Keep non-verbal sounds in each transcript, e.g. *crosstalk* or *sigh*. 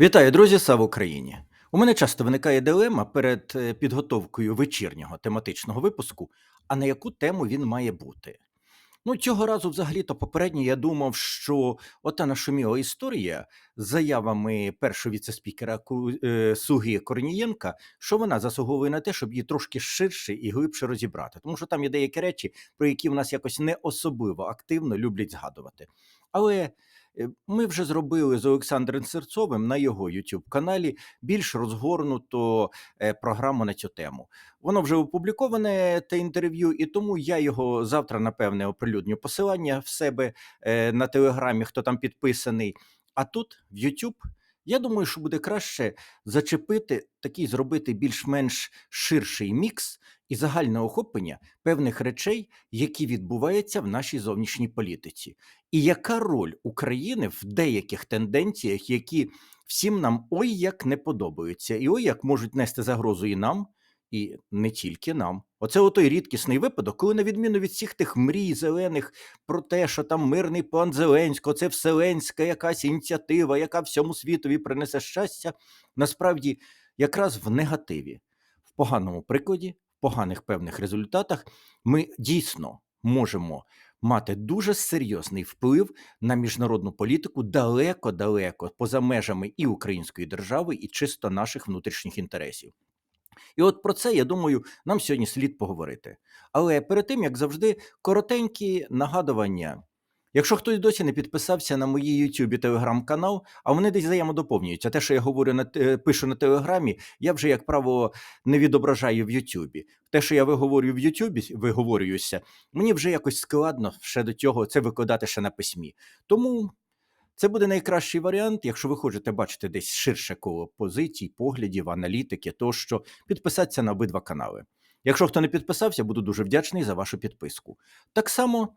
Вітаю, друзі! Слава Україні! У мене часто виникає дилема перед е, підготовкою вечірнього тематичного випуску, а на яку тему він має бути. Ну, цього разу, взагалі-то, попередньо я думав, що ота нашуміла історія з заявами першого віцеспікера е, Суги Корнієнка, що вона заслуговує на те, щоб її трошки ширше і глибше розібрати. Тому що там є деякі речі, про які в нас якось не особливо активно люблять згадувати. Але ми вже зробили з Олександром Серцовим на його youtube каналі більш розгорнуто е, програму на цю тему. Воно вже опубліковане те інтерв'ю, і тому я його завтра, напевне, оприлюдню посилання в себе е, на телеграмі, хто там підписаний. А тут в YouTube, я думаю, що буде краще зачепити такий, зробити більш-менш ширший мікс і загальне охоплення певних речей, які відбуваються в нашій зовнішній політиці. І яка роль України в деяких тенденціях, які всім нам ой як не подобаються, і ой як можуть нести загрозу і нам, і не тільки нам. Оце отой рідкісний випадок, коли, на відміну від всіх тих мрій зелених про те, що там мирний план Зеленського, це вселенська якась ініціатива, яка всьому світові принесе щастя, насправді якраз в негативі, в поганому прикладі, в поганих певних результатах, ми дійсно можемо мати дуже серйозний вплив на міжнародну політику далеко-далеко поза межами і української держави, і чисто наших внутрішніх інтересів. І от про це, я думаю, нам сьогодні слід поговорити. Але перед тим, як завжди, коротенькі нагадування. Якщо хтось досі не підписався на мої YouTube і телеграм-канал, а вони десь взаємодоповнюються. Те, що я говорю на пишу на телеграмі, я вже, як правило, не відображаю в Ютубі. Те, що я виговорюю в Ютубі, виговорююся, мені вже якось складно ще до цього це викладати ще на письмі. Тому це буде найкращий варіант, якщо ви хочете бачити десь ширше коло позицій, поглядів, аналітики, тощо підписатися на обидва канали. Якщо хто не підписався, буду дуже вдячний за вашу підписку. Так само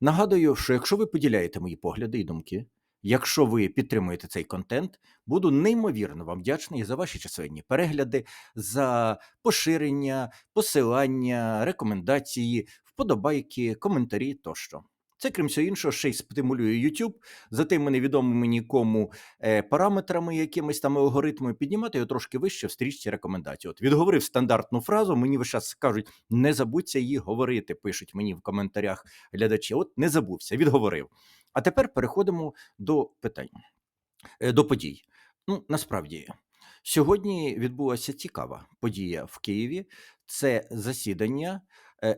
нагадую, що якщо ви поділяєте мої погляди і думки, якщо ви підтримуєте цей контент, буду неймовірно вам вдячний за ваші численні перегляди, за поширення, посилання, рекомендації, вподобайки, коментарі тощо. Це, крім всього іншого, ще й стимулює YouTube за тими невідомими нікому е, параметрами, якимись там алгоритмами, піднімати його трошки вище в стрічці рекомендацій. От відговорив стандартну фразу, мені весь час кажуть, не забудься її говорити, пишуть мені в коментарях глядачі. От не забувся, відговорив. А тепер переходимо до питань, е, до подій. Ну, насправді, сьогодні відбулася цікава подія в Києві. Це засідання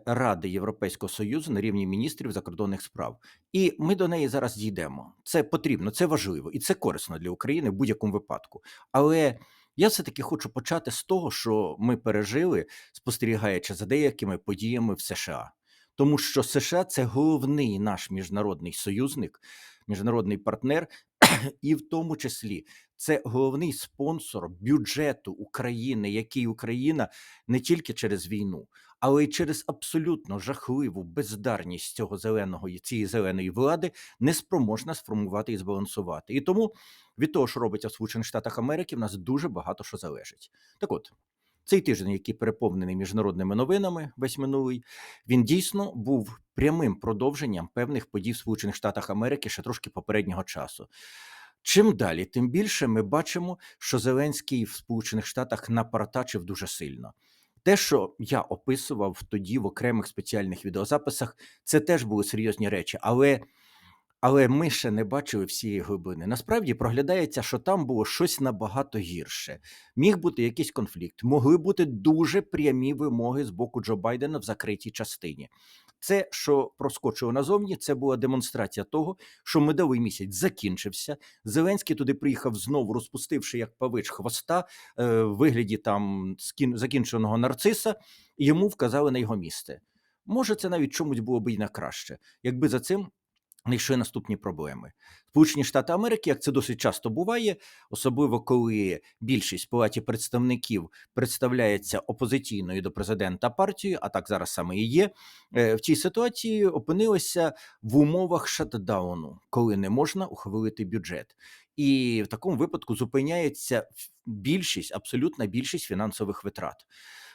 Ради Європейського Союзу на рівні міністрів закордонних справ. І ми до неї зараз дійдемо. Це потрібно, це важливо і це корисно для України в будь-якому випадку. Але я все-таки хочу почати з того, що ми пережили, спостерігаючи за деякими подіями в США. Тому що США це головний наш міжнародний союзник, міжнародний партнер, і в тому числі це головний спонсор бюджету України, який Україна не тільки через війну, але й через абсолютно жахливу бездарність цього зеленого цієї зеленої влади не спроможна сформувати і збалансувати. І тому від того, що робиться в Сполучених Штатах Америки, в нас дуже багато що залежить. Так от. Цей тиждень, який переповнений міжнародними новинами, весь минулий, він дійсно був прямим продовженням певних подій в Сполучених Штатах Америки ще трошки попереднього часу. Чим далі, тим більше ми бачимо, що Зеленський в Сполучених Штатах напартачив дуже сильно. Те, що я описував тоді в окремих спеціальних відеозаписах, це теж були серйозні речі, але, але ми ще не бачили всієї глибини. Насправді проглядається, що там було щось набагато гірше. Міг бути якийсь конфлікт, могли бути дуже прямі вимоги з боку Джо Байдена в закритій частині. Це, що проскочило назовні, це була демонстрація того, що медовий місяць закінчився. Зеленський туди приїхав знову, розпустивши як павич хвоста е, в вигляді там закінченого нарциса, і йому вказали на його місце. Може, це навіть чомусь було б і на краще, якби за цим йшли наступні проблеми. Сполучені Штати Америки, як це досить часто буває, особливо коли більшість палаті представників представляється опозиційною до президента партією, а так зараз саме і є. е, В цій ситуації опинилися в умовах шатдауну, коли не можна ухвалити бюджет. І в такому випадку зупиняється більшість, абсолютна більшість фінансових витрат.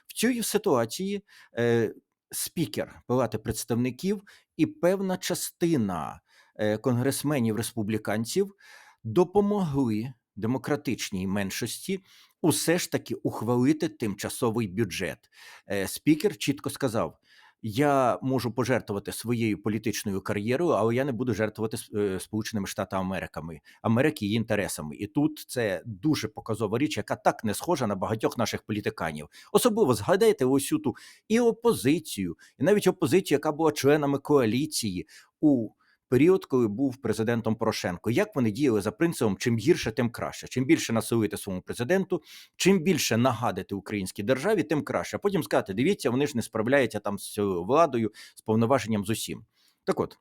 В цій ситуації е, спікер Палати представників і певна частина е, конгресменів республіканців допомогли демократичній меншості усе ж таки ухвалити тимчасовий бюджет. Е, Спікер чітко сказав: я можу пожертвувати своєю політичною кар'єрою, але я не буду жертвувати е, Сполученими Штатами Америками, Америки її інтересами. І тут це дуже показова річ, яка так не схожа на багатьох наших політиканів. Особливо згадайте усю ту і опозицію, і навіть опозицію, яка була членами коаліції у період, коли був президентом Порошенко. Як вони діяли за принципом чим гірше, тим краще. Чим більше насилуєте своєму президенту, чим більше нагадати українській державі, тим краще. А потім сказати: дивіться, вони ж не справляються там з цією владою, з повноваженням з усім. Так от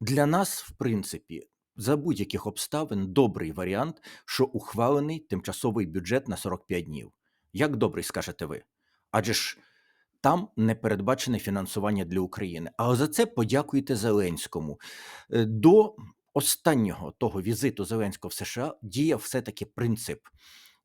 для нас, в принципі, за будь-яких обставин добрий варіант, що ухвалений тимчасовий бюджет на 45 днів. Як добрий, скажете ви? Адже ж там не передбачене фінансування для України. Але за це подякуйте Зеленському. Е, До останнього того візиту Зеленського в США діяв все-таки принцип.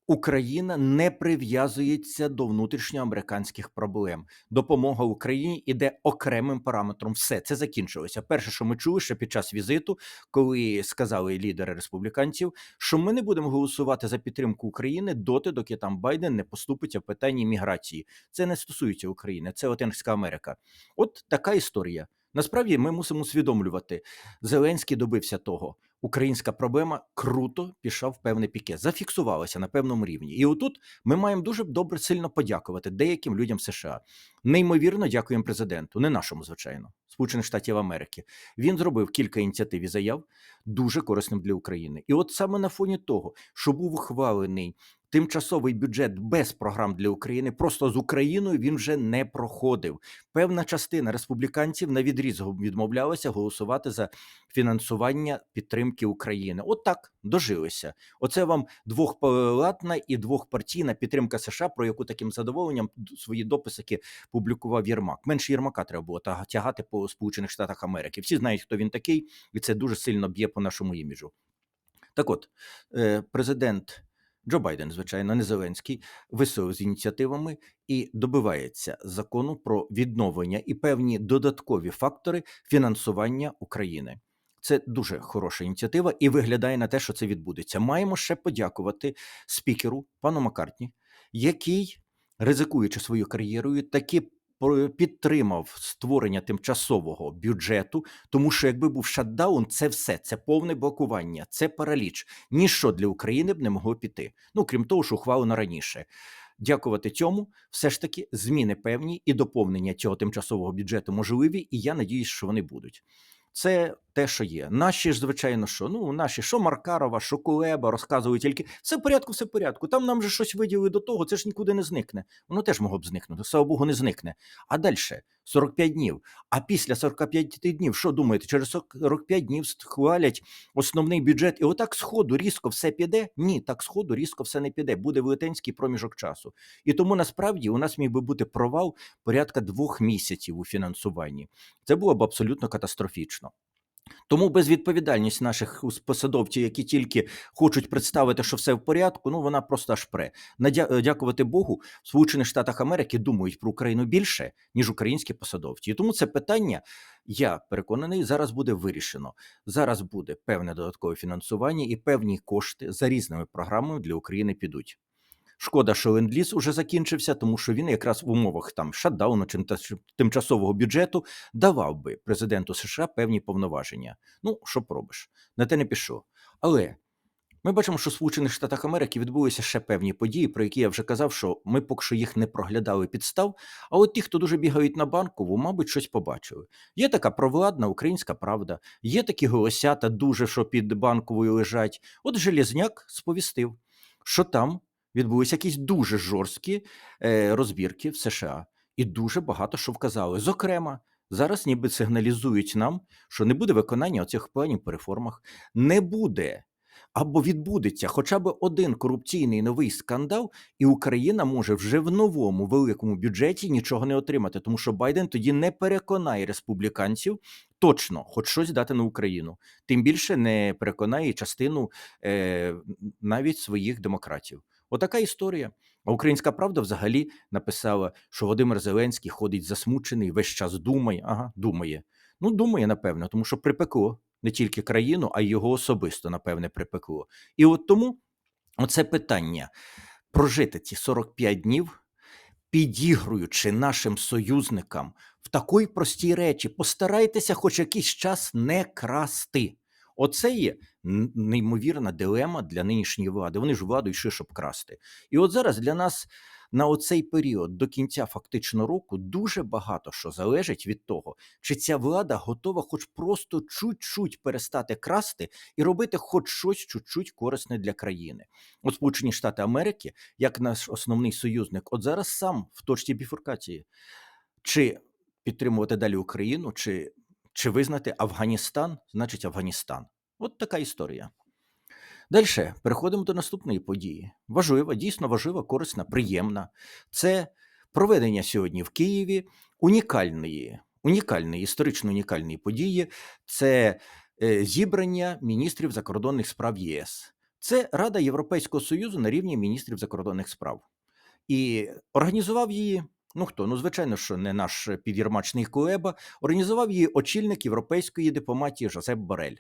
Україна не прив'язується до внутрішньоамериканських проблем. Допомога Україні іде окремим параметром. Все це закінчилося. Перше, що ми чули ще під час візиту, коли сказали лідери республіканців, що ми не будемо голосувати за підтримку України доти, доки там Байден не поступиться в питанні міграції. Це не стосується України, це Латинська Америка. От така історія. Насправді ми мусимо усвідомлювати. Зеленський добився того. Українська проблема круто пішла в певне піке, зафіксувалася на певному рівні. І отут ми маємо дуже добре сильно подякувати деяким людям США. Неймовірно дякуємо президенту, не нашому, звичайно, Сполучених Штатів Америки. Він зробив кілька ініціатив і заяв дуже корисним для України. І от саме на фоні того, що був ухвалений тимчасовий бюджет без програм для України, просто з Україною він вже не проходив. Певна частина республіканців на відріз відмовлялася голосувати за фінансування підтримки України. От так дожилися. Оце вам двохпалатна і двохпартійна підтримка США, про яку таким задоволенням свої дописи публікував Єрмак. Менше Єрмака треба було тягати по Сполучених Штатах Америки. Всі знають, хто він такий, і це дуже сильно б'є по нашому іміджу. Так от, е, президент Джо Байден, звичайно, не Зеленський, висовив з ініціативами і добивається закону про відновлення і певні додаткові фактори фінансування України. Це дуже хороша ініціатива, і виглядає на те, що це відбудеться. Маємо ще подякувати спікеру пану Маккартні, який, ризикуючи своєю кар'єрою, таки підтримав створення тимчасового бюджету, тому що якби був шатдаун, це все, це повне блокування, це параліч. Ніщо для України б не могло піти. Ну крім того, що ухвалено раніше. Дякувати цьому, все ж таки зміни певні і доповнення цього тимчасового бюджету можливі, і я надіюсь, що вони будуть. Це те, що є. Наші ж, звичайно, що ну наші, що Маркарова, що Кулеба розказують тільки все в порядку, все в порядку. Там нам же щось виділили до того, це ж нікуди не зникне. Воно теж могло б зникнути. Слава Богу, не зникне. А далі 45 днів. А після 45 днів, що думаєте, через 45 днів схвалять основний бюджет, і отак сходу різко все піде? Ні, так сходу різко все не піде. Буде велетенський проміжок часу. І тому насправді у нас міг би бути провал порядка двох місяців у фінансуванні. Це було б абсолютно катастрофічно. Тому безвідповідальність наших посадовців, які тільки хочуть представити, що все в порядку, ну вона просто аж пре. Надя- е, Дякувати Богу, в Сполучених Штатах Америки думають про Україну більше, ніж українські посадовці. І тому це питання, я переконаний, зараз буде вирішено. Зараз буде певне додаткове фінансування і певні кошти за різними програмами для України підуть. Шкода, що ленд-ліз уже закінчився, тому що він якраз в умовах там шатдауну чи тимчасового бюджету давав би президенту США певні повноваження. Ну, що пробиш, на те не пішов. Але ми бачимо, що в Сполучених Штатах Америки відбулися ще певні події, про які я вже казав, що ми поки що їх не проглядали підстав. А от ті, хто дуже бігають на банкову, мабуть, щось побачили. Є така провладна українська правда, є такі голосята, дуже що під банковою лежать. От Железняк сповістив, що там відбулися якісь дуже жорсткі е, розбірки в США, і дуже багато що вказали. Зокрема, зараз ніби сигналізують нам, що не буде виконання оцих планів по реформах, не буде. Або відбудеться хоча б один корупційний новий скандал, і Україна може вже в новому великому бюджеті нічого не отримати, тому що Байден тоді не переконає республіканців точно хоч щось дати на Україну. Тим більше не переконає частину е, навіть своїх демократів. Отака історія. А українська правда взагалі написала, що Володимир Зеленський ходить засмучений, весь час думає. Ага, думає. Ну, думає, напевно, тому що припекло. не тільки країну, а й його особисто, напевне, припекло. І от тому оце питання прожити ці 45 днів, підігруючи нашим союзникам в такій простій речі, постарайтеся хоч якийсь час не красти. Оце є неймовірна дилема для нинішньої влади. Вони ж владу йшли, щоб красти. І от зараз для нас на оцей період до кінця фактично року дуже багато що залежить від того, чи ця влада готова хоч просто чуть-чуть перестати красти і робити хоч щось чуть-чуть корисне для країни. От Сполучені Штати Америки, як наш основний союзник, от зараз сам в точці біфуркації, чи підтримувати далі Україну, чи, чи визнати Афганістан, значить Афганістан. От така історія. Далі переходимо до наступної події. Важлива, дійсно важлива, корисна, приємна. Це проведення сьогодні в Києві унікальної, унікальної, історично унікальної події. Це е, зібрання міністрів закордонних справ ЄС. Це Рада Європейського Союзу на рівні міністрів закордонних справ. І організував її. Ну хто? Ну, звичайно, що не наш підірмачний Куеба, організував її очільник європейської дипломатії Жозеп Борель.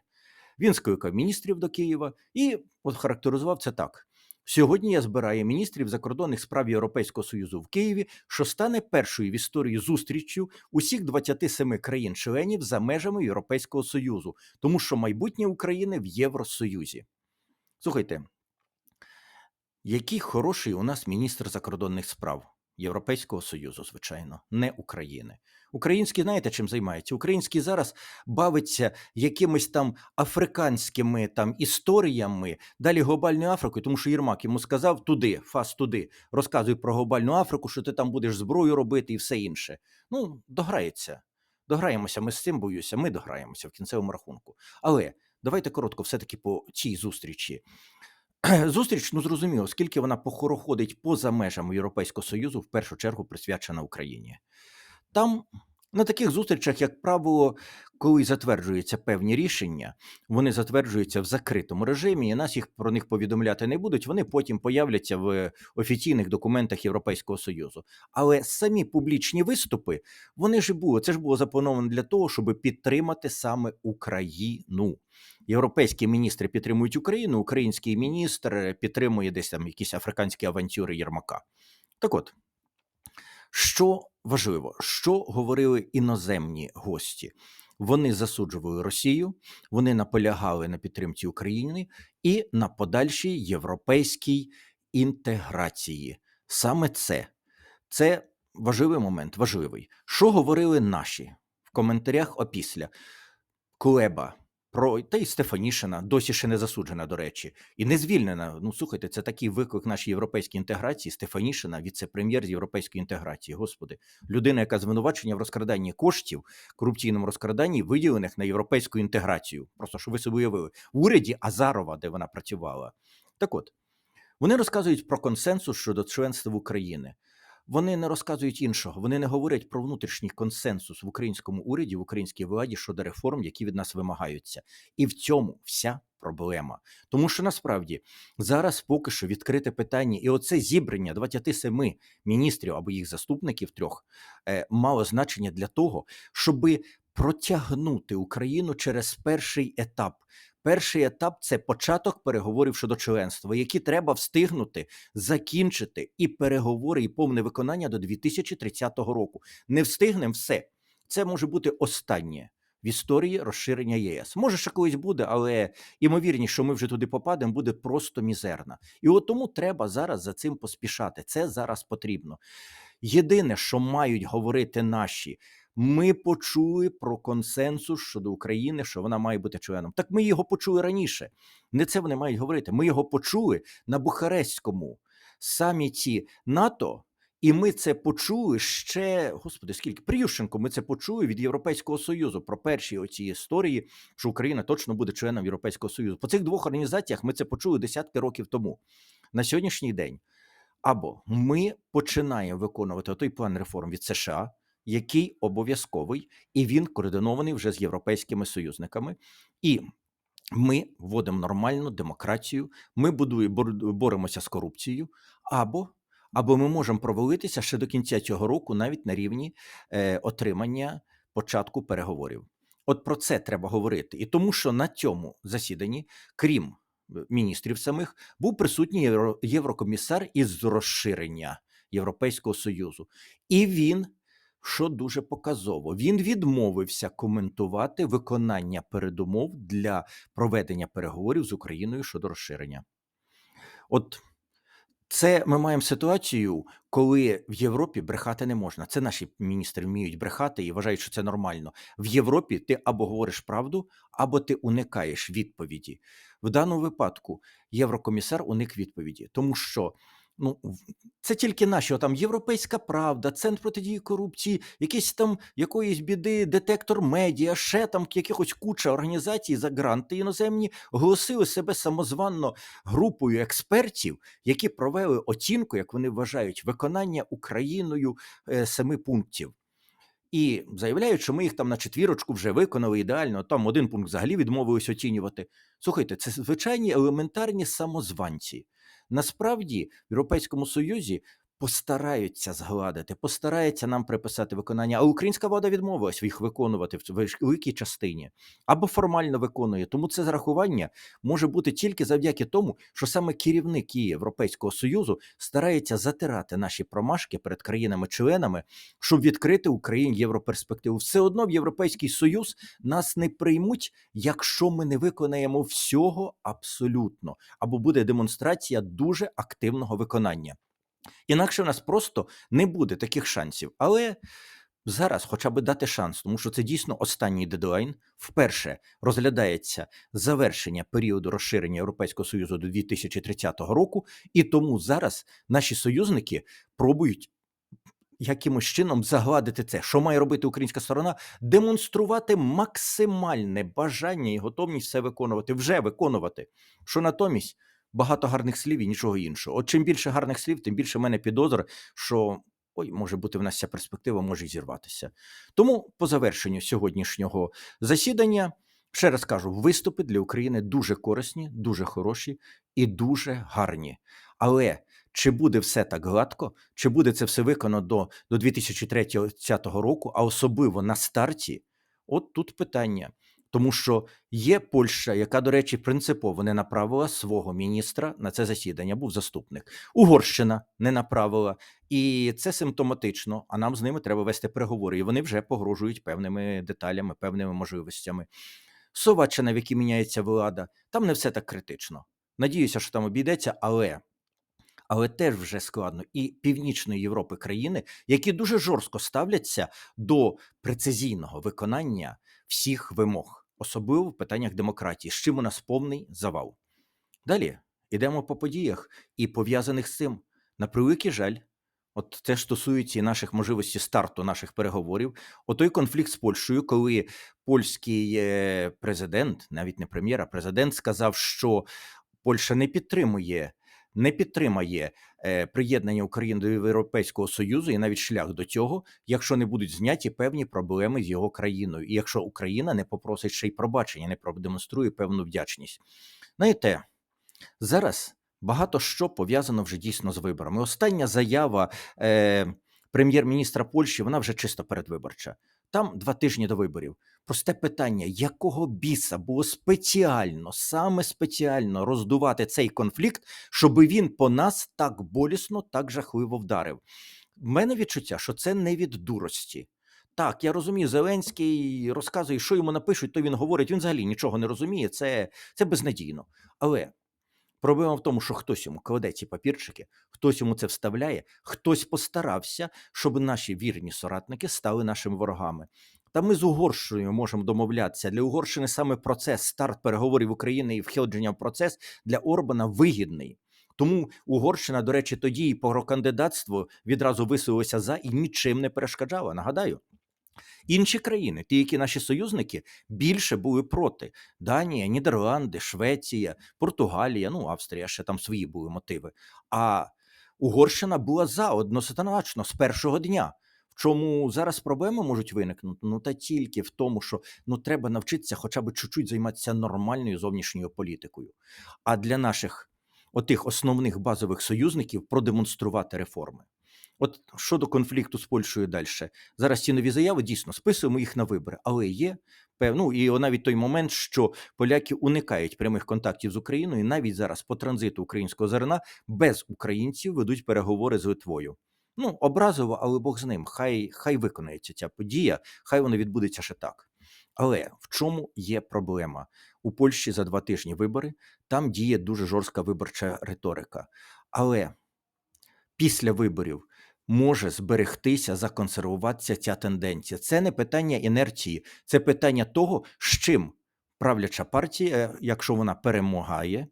Він скликав міністрів до Києва і от характеризував це так: сьогодні я збираю міністрів закордонних справ Європейського Союзу в Києві, що стане першою в історії зустріччю усіх 27 країн-членів за межами Європейського Союзу, тому що майбутнє України в Євросоюзі. Слухайте, який хороший у нас міністр закордонних справ Європейського Союзу, звичайно, не України. Український, знаєте, чим займається? Український зараз бавиться якимись там африканськими там історіями, далі глобальною Африкою, тому що Єрмак йому сказав туди, фас туди, розказуй про глобальну Африку, що ти там будеш зброю робити і все інше. Ну, дограється. Дограємося, ми з цим боюся, ми дограємося в кінцевому рахунку. Але давайте коротко, все-таки по цій зустрічі. *clears throat* Зустріч, ну зрозуміло, оскільки вона похороходить поза межами Європейського Союзу, в першу чергу присвячена Україні. Там на таких зустрічах, як правило, коли затверджуються певні рішення, вони затверджуються в закритому режимі, і нас їх про них повідомляти не будуть. Вони потім появляться в офіційних документах Європейського Союзу. Але самі публічні виступи, вони ж були. Це ж було заплановано для того, щоб підтримати саме Україну. Європейські міністри підтримують Україну, український міністр підтримує десь там якісь африканські авантюри Єрмака. Так от, що важливо, що говорили іноземні гості? Вони засуджували Росію, вони наполягали на підтримці України і на подальшій європейській інтеграції. Саме це, це важливий момент, важливий. Що говорили наші в коментарях опісля? Кулеба про та й Стефанішина досі ще не засуджена, до речі, і не звільнена. Ну слухайте, це такий виклик нашій європейській інтеграції. Стефанішина, віце-прем'єр з європейської інтеграції. Господи, людина, яка звинувачення в розкраданні коштів, корупційному розкраданні, виділених на європейську інтеграцію. Просто щоб ви собі уявили в уряді Азарова, де вона працювала. Так от вони розказують про консенсус щодо членства України. Вони не розказують іншого. Вони не говорять про внутрішній консенсус в українському уряді, в українській владі щодо реформ, які від нас вимагаються, і в цьому вся проблема. Тому що насправді зараз поки що відкрите питання, і оце зібрання 27 міністрів або їх заступників трьох е, мало значення для того, щоби протягнути Україну через перший етап. Перший етап це початок переговорів щодо членства, які треба встигнути закінчити і переговори, і повне виконання до 2030 року. Не встигнемо все. Це може бути останнє в історії розширення ЄС. Може, ще колись буде, але імовірність, що ми вже туди попадемо, буде просто мізерна. І от тому треба зараз за цим поспішати. Це зараз потрібно. Єдине, що мають говорити наші. Ми почули про консенсус щодо України, що вона має бути членом. Так ми його почули раніше. Не це вони мають говорити. Ми його почули на Бухарестському саміті НАТО, і ми це почули ще, господи, скільки при ми це почули від Європейського Союзу про перші оці історії, що Україна точно буде членом Європейського Союзу. По цих двох організаціях ми це почули десятки років тому. На сьогоднішній день або ми починаємо виконувати той план реформ від США який обов'язковий, і він координований вже з європейськими союзниками. І ми вводимо нормальну демократію, ми будуємо боремося з корупцією, або або ми можемо провалитися ще до кінця цього року, навіть на рівні е, отримання початку переговорів. От про це треба говорити. І тому, що на цьому засіданні, крім міністрів самих, був присутній євро- єврокомісар із розширення Європейського Союзу. І він, що дуже показово, він відмовився коментувати виконання передумов для проведення переговорів з Україною щодо розширення. От це ми маємо ситуацію, коли в Європі брехати не можна. Це наші міністри вміють брехати і вважають, що це нормально. В Європі ти або говориш правду, або ти уникаєш відповіді. В даному випадку єврокомісар уник відповіді, тому що ну це тільки наші там європейська правда, центр протидії корупції, якісь там якоїсь біди, детектор медіа, ще там якихось куча організацій за гранти іноземні оголосили себе самозванно групою експертів, які провели оцінку, як вони вважають, виконання Україною е, семи пунктів. І заявляють, що ми їх там на четвірочку вже виконали ідеально. Там один пункт взагалі відмовились оцінювати. Слухайте, це звичайні елементарні самозванці. Насправді, в Європейському Союзі постараються згладити, постараються нам приписати виконання, а українська влада відмовилась їх виконувати в великій частині або формально виконує. Тому це зрахування може бути тільки завдяки тому, що саме керівник Європейського Союзу старається затирати наші промашки перед країнами-членами, щоб відкрити Україні європерспективу. Все одно в Європейський Союз нас не приймуть, якщо ми не виконаємо всього абсолютно, або буде демонстрація дуже активного виконання. Інакше в нас просто не буде таких шансів. Але зараз хоча б дати шанс, тому що це дійсно останній дедлайн. Вперше розглядається завершення періоду розширення Європейського Союзу до 2030 року, і тому зараз наші союзники пробують якимось чином загладити це. Що має робити українська сторона? Демонструвати максимальне бажання і готовність все виконувати, вже виконувати. Що натомість багато гарних слів і нічого іншого. От чим більше гарних слів, тим більше в мене підозр, що ой, може бути в нас ця перспектива може зірватися. Тому по завершенню сьогоднішнього засідання. Ще раз кажу, виступи для України дуже корисні, дуже хороші і дуже гарні. Але чи буде все так гладко, чи буде це все виконано до, до 2030 року, а особливо на старті? От тут питання. Тому що є Польща, яка, до речі, принципово не направила свого міністра на це засідання, був заступник. Угорщина не направила, і це симптоматично. А нам з ними треба вести переговори. І вони вже погрожують певними деталями, певними можливостями. Словаччина, в якій міняється влада, там не все так критично. Надіюся, що там обійдеться, але але теж вже складно. І Північної Європи країни, які дуже жорстко ставляться до прецизійного виконання всіх вимог, особливо в питаннях демократії, з чим у нас повний завал. Далі йдемо по подіях і пов'язаних з цим. На превеликий жаль, от це стосується і наших можливостей старту наших переговорів. Отой конфлікт з Польщею, коли польський е, президент, навіть не прем'єр, а президент сказав, що Польща не підтримує. Не підтримає е, приєднання України до Європейського Союзу і навіть шлях до цього, якщо не будуть зняті певні проблеми з його країною, і якщо Україна не попросить ще й пробачення, не продемонструє певну вдячність. Знаєте, зараз багато що пов'язано вже дійсно з виборами. Остання заява е, прем'єр-міністра Польщі, вона вже чисто передвиборча. Там два тижні до виборів. Просте питання: якого біса було спеціально, саме спеціально роздувати цей конфлікт, щоб він по нас так болісно, так жахливо вдарив? В мене відчуття, що це не від дурості. Так, я розумію, Зеленський розказує, що йому напишуть, то він говорить, він взагалі нічого не розуміє, це, це безнадійно. Але Проблема в тому, що хтось йому кладе ці папірчики, хтось йому це вставляє, хтось постарався, щоб наші вірні соратники стали нашими ворогами. Та ми з Угорщиною можемо домовлятися. Для Угорщини саме процес, старт переговорів України і входження в процес для Орбана вигідний. Тому Угорщина, до речі, тоді і по кандидатству відразу висувалася за і нічим не перешкоджала. Нагадаю. Інші країни, ті, які наші союзники, більше були проти: Данія, Нідерланди, Швеція, Португалія, ну Австрія, ще там свої були мотиви. А Угорщина була за однозначно з першого дня. В чому зараз проблеми можуть виникнути? Ну та тільки в тому, що ну треба навчитися хоча б чуть-чуть займатися нормальною зовнішньою політикою. А для наших отих основних базових союзників продемонструвати реформи. От щодо конфлікту з Польщею далі. Зараз ці нові заяви дійсно списуємо їх на вибори, але є певну, і навіть той момент, що поляки уникають прямих контактів з Україною, і навіть зараз по транзиту українського зерна без українців ведуть переговори з Литвою. Ну, образово, але Бог з ним. Хай хай виконається ця подія, хай вона відбудеться ще так. Але в чому є проблема? У Польщі за два тижні вибори, там діє дуже жорстка виборча риторика. Але після виборів може зберегтися, законсервуватися ця тенденція. Це не питання інерції, це питання того, з чим правляча партія, якщо вона перемагає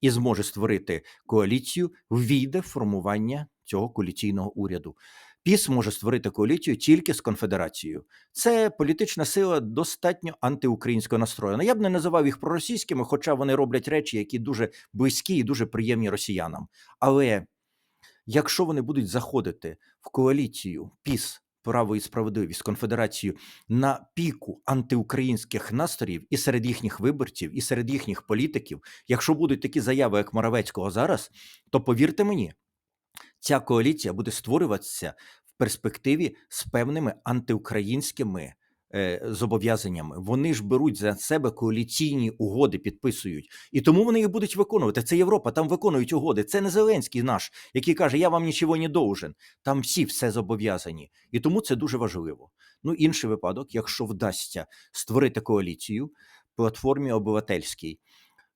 і зможе створити коаліцію, ввійде в формування цього коаліційного уряду. Піс може створити коаліцію тільки з конфедерацією. Це політична сила достатньо антиукраїнського настроєна. Я б не називав їх проросійськими, хоча вони роблять речі, які дуже близькі і дуже приємні росіянам. Але якщо вони будуть заходити в коаліцію піс право і справедливість конфедерацію на піку антиукраїнських настроїв і серед їхніх виборців, і серед їхніх політиків, якщо будуть такі заяви, як Моравецького зараз, то повірте мені, ця коаліція буде створюватися в перспективі з певними антиукраїнськими зобов'язаннями. Вони ж беруть за себе коаліційні угоди, підписують, і тому вони їх будуть виконувати. Це Європа, там виконують угоди. Це не Зеленський наш, який каже: Я вам нічого не должен. Там всі все зобов'язані, і тому це дуже важливо. Ну, інший випадок, якщо вдасться створити коаліцію платформі обивательській.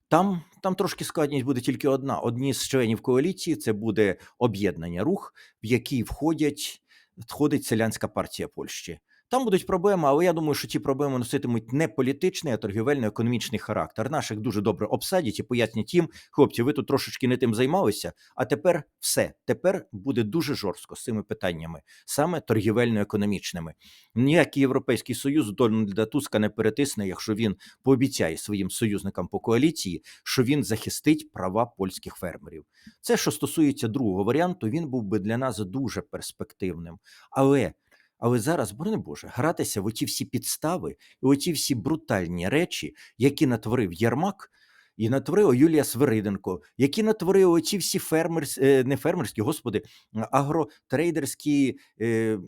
Там там трошки складність буде тільки одна. Одні з членів коаліції це буде об'єднання рух, в який входять входить селянська партія Польщі. Там будуть проблеми, але я думаю, що ці проблеми носитимуть не політичний, а торгівельно-економічний характер. Наших дуже добре обсадять і пояснять їм, хлопці, ви тут трошечки не тим займалися. А тепер все. Тепер буде дуже жорстко з цими питаннями, саме торгівельно-економічними. Ніякий європейський союз Дональда Туска не перетисне, якщо він пообіцяє своїм союзникам по коаліції, що він захистить права польських фермерів. Це що стосується другого варіанту, він був би для нас дуже перспективним. Але але зараз, борони Боже, гратися в оті всі підстави і оті всі брутальні речі, які натворив Єрмак. І натворив Юлія Свириденко, які натворили оці всі фермерські, не фермерські, господи, агротрейдерські е,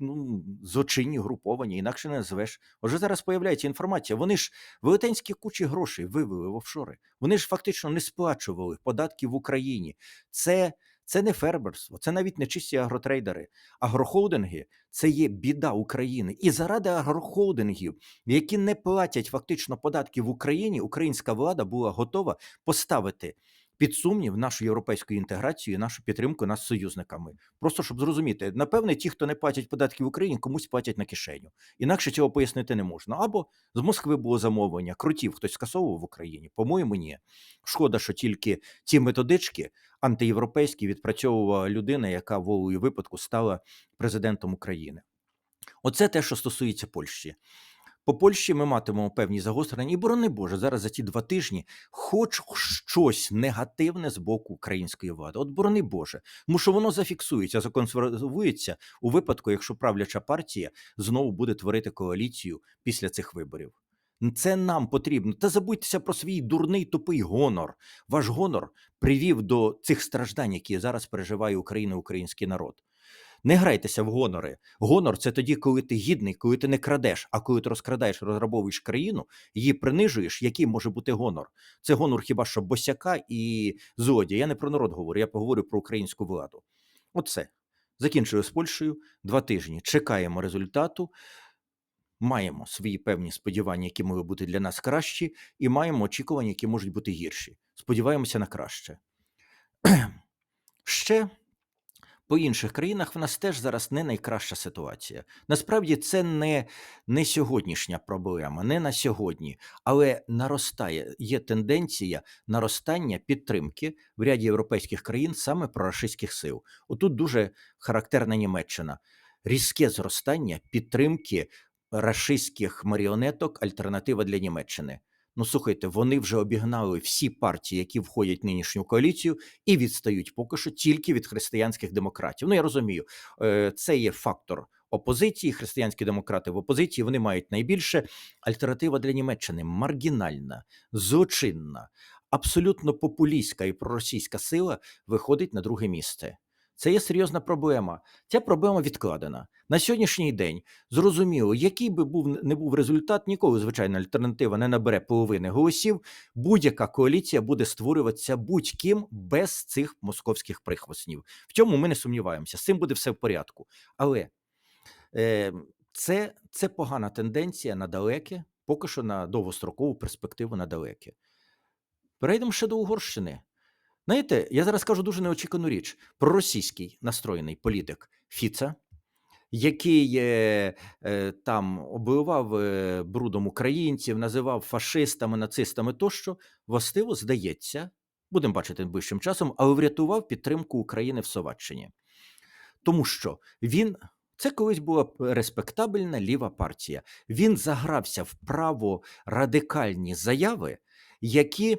ну, злочинні груповані, інакше не назвеш. Отже, зараз появляється інформація. Вони ж велетенські кучі грошей вивели в офшори. Вони ж фактично не сплачували податки в Україні. Це це не фермерство, це навіть не чисті агротрейдери. Агрохолдинги це є біда України. І заради агрохолдингів, які не платять фактично податки в Україні, українська влада була готова поставити під сумнів нашу європейську інтеграцію, нашу підтримку нас союзниками. Просто щоб зрозуміти, напевне, ті, хто не платять податки в Україні, комусь платять на кишеню. Інакше цього пояснити не можна. Або з Москви було замовлення, крутів хтось скасовував в Україні. По-моєму, ні. Шкода, що тільки ці методички антиєвропейські відпрацьовувала людина, яка волею випадку стала президентом України. Оце те, що стосується Польщі. По Польщі ми матимемо певні загострення, і борони Боже, зараз за ті два тижні, хоч щось негативне з боку української влади. От борони Боже, тому що воно зафіксується, законсервується у випадку, якщо правляча партія знову буде творити коаліцію після цих виборів. Це нам потрібно. Та забудьтеся про свій дурний тупий гонор. Ваш гонор привів до цих страждань, які зараз переживає Україна, український народ. Не грайтеся в гонори. Гонор це тоді, коли ти гідний, коли ти не крадеш, а коли ти розкрадаєш, розграбовуєш країну, її принижуєш. Який може бути гонор? Це гонор хіба що босяка і злодія. Я не про народ говорю, я поговорю про українську владу. Оце. Закінчую з Польщею два тижні. Чекаємо результату. Маємо свої певні сподівання, які можуть бути для нас кращі, і маємо очікування, які можуть бути гірші. Сподіваємося на краще. *clears throat* Ще по інших країнах в нас теж зараз не найкраща ситуація. Насправді це не не сьогоднішня проблема, не на сьогодні, але наростає є тенденція наростання підтримки в ряді європейських країн саме прорашистських сил. Отут дуже характерна Німеччина. Різке зростання підтримки рашистських маріонеток альтернатива для Німеччини. Ну, слухайте, вони вже обігнали всі партії, які входять в нинішню коаліцію, і відстають поки що тільки від християнських демократів. Ну я розумію, е, це є фактор опозиції. Християнські демократи в опозиції вони мають найбільше альтернатива для Німеччини маргінальна, злочинна, абсолютно популістська і проросійська сила виходить на друге місце. Це є серйозна проблема. Ця проблема відкладена. На сьогоднішній день зрозуміло, який би був не був результат, ніколи, звичайно, альтернатива не набере половини голосів. Будь-яка коаліція буде створюватися будь-ким без цих московських прихвостнів. В цьому ми не сумніваємося. З цим буде все в порядку. Але е, це, це погана тенденція на далеке, поки що на довгострокову перспективу на далеке. Перейдемо ще до Угорщини. Знаєте, я зараз кажу дуже неочікувану річ. Проросійський настроєний політик Фіца, який е, е, там обливав е, брудом українців, називав фашистами, нацистами тощо, властиво здається, будемо бачити найближчим часом, але врятував підтримку України в Словаччині. Тому що він. Це колись була респектабельна ліва партія. Він загрався в праворадикальні заяви, які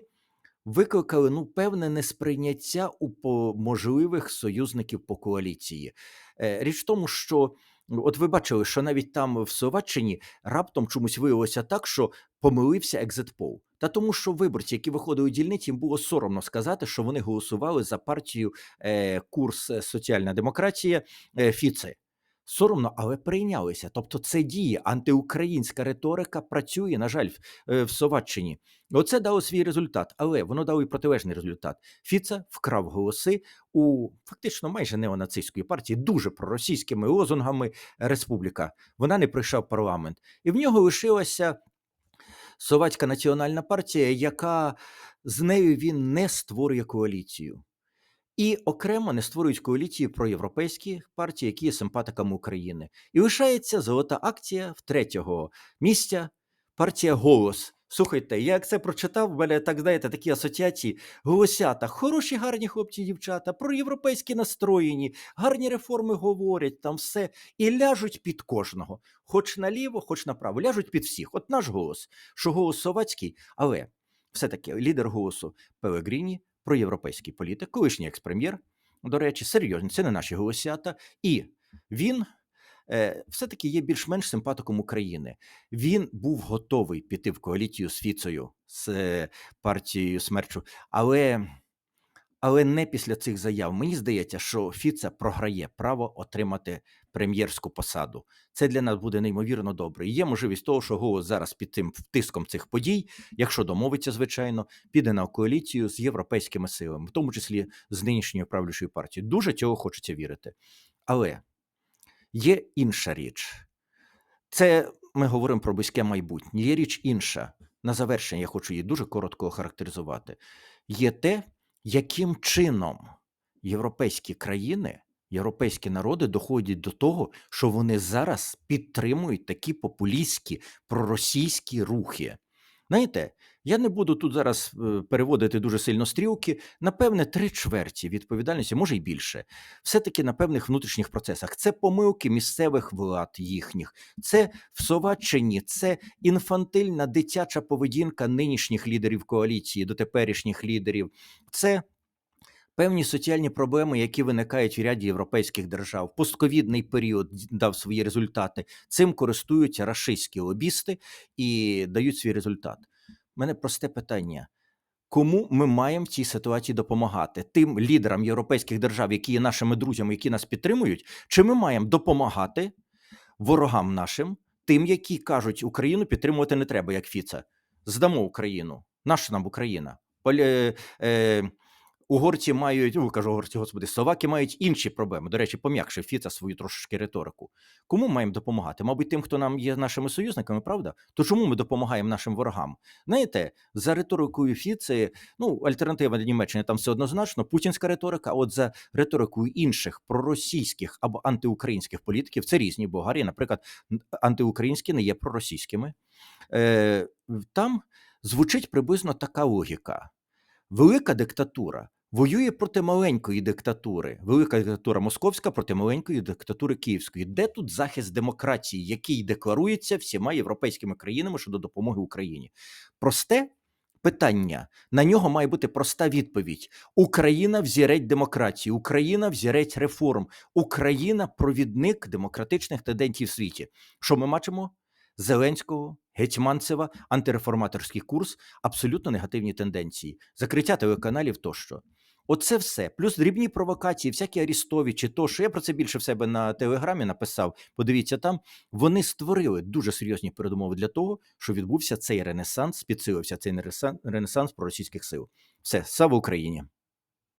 викликали ну певне несприйняття у можливих союзників по коаліції. Е, Річ в тому, що ну, от ви бачили, що навіть там в Словаччині раптом чомусь виявилося так, що помилився екзитпол. Та тому, що виборці, які виходили у дільниці, їм було соромно сказати, що вони голосували за партію е, курс е, соціальна демократія е, Фіце. Соромно, але прийнялися. Тобто, це діє. Антиукраїнська риторика працює, на жаль, в, е, в Словаччині. Оце дало свій результат, але воно дало і протилежний результат. Фіца вкрав голоси у фактично майже неонацистської партії, дуже проросійськими лозунгами Республіка. Вона не прийшла в парламент, і в нього лишилася Словацька національна партія, яка з нею він не створює коаліцію. І окремо не створюють коаліції проєвропейські партії, які є симпатиками України. І лишається золота акція в третього місця партія Голос. Слухайте, я як це прочитав, в мене так знаєте, такі асоціації. Голосята, хороші, гарні хлопці, і дівчата, проєвропейські настроєні, гарні реформи говорять, там все. І ляжуть під кожного. Хоч наліво, хоч направо. Ляжуть під всіх. От наш голос, що голос совацький, але все-таки лідер голосу Пелегріні, проєвропейський політик, колишній експрем'єр, до речі, серйозний, це не наші голосята. І він е, все-таки є більш-менш симпатиком України. Він був готовий піти в коаліцію з Фіцею, з е, партією смерчу, але, але не після цих заяв. Мені здається, що Фіца програє право отримати прем'єрську посаду. Це для нас буде неймовірно добре. І є можливість того, що голос зараз під цим тиском цих подій, якщо домовиться, звичайно, піде на коаліцію з європейськими силами, в тому числі з нинішньою правлячою партією. Дуже цього хочеться вірити. Але є інша річ. Це ми говоримо про близьке майбутнє. Є річ інша. На завершення я хочу її дуже коротко охарактеризувати. Є те, яким чином європейські країни, європейські народи доходять до того, що вони зараз підтримують такі популістські проросійські рухи. Знаєте, я не буду тут зараз е, переводити дуже сильно стрілки. Напевне, три чверті відповідальності, може й більше, все-таки на певних внутрішніх процесах. Це помилки місцевих влад їхніх, це в Словаччині, це інфантильна дитяча поведінка нинішніх лідерів коаліції, дотеперішніх лідерів. Це певні соціальні проблеми, які виникають в ряді європейських держав. Постковідний період дав свої результати. Цим користуються рашистські лобісти і дають свій результат. У мене просте питання. Кому ми маємо в цій ситуації допомагати? Тим лідерам європейських держав, які є нашими друзями, які нас підтримують, чи ми маємо допомагати ворогам нашим, тим, які кажуть, Україну підтримувати не треба, як Фіца. Здамо Україну. Наша нам Україна. Полі, е, угорці мають, ну, кажу, угорці, господи, словаки мають інші проблеми. До речі, пом'якшив Фіца свою трошки риторику. Кому маємо допомагати? Мабуть, тим, хто нам є нашими союзниками, правда? То чому ми допомагаємо нашим ворогам? Знаєте, за риторикою Фіци, ну, альтернатива Німеччини там все однозначно, путінська риторика, а от за риторикою інших проросійських або антиукраїнських політиків, це різні. Болгарія, наприклад, антиукраїнські не є проросійськими. Е, Там звучить приблизно така логіка. Велика диктатура воює проти маленької диктатури. Велика диктатура московська проти маленької диктатури київської. Де тут захист демократії, який декларується всіма європейськими країнами щодо допомоги Україні? Просте питання. На нього має бути проста відповідь: Україна взіреть демократії, Україна взіреть реформ, Україна провідник демократичних тенденцій в світі. Що ми бачимо? Зеленського, Гетьманцева, антиреформаторський курс, абсолютно негативні тенденції, закриття телеканалів тощо. Оце все. Плюс дрібні провокації, всякі арістовичі, то що я про це більше в себе на телеграмі написав. Подивіться там. Вони створили дуже серйозні передумови для того, що відбувся цей ренесанс, підсилився цей ренесан- ренесанс проросійських сил. Все, слава Україні!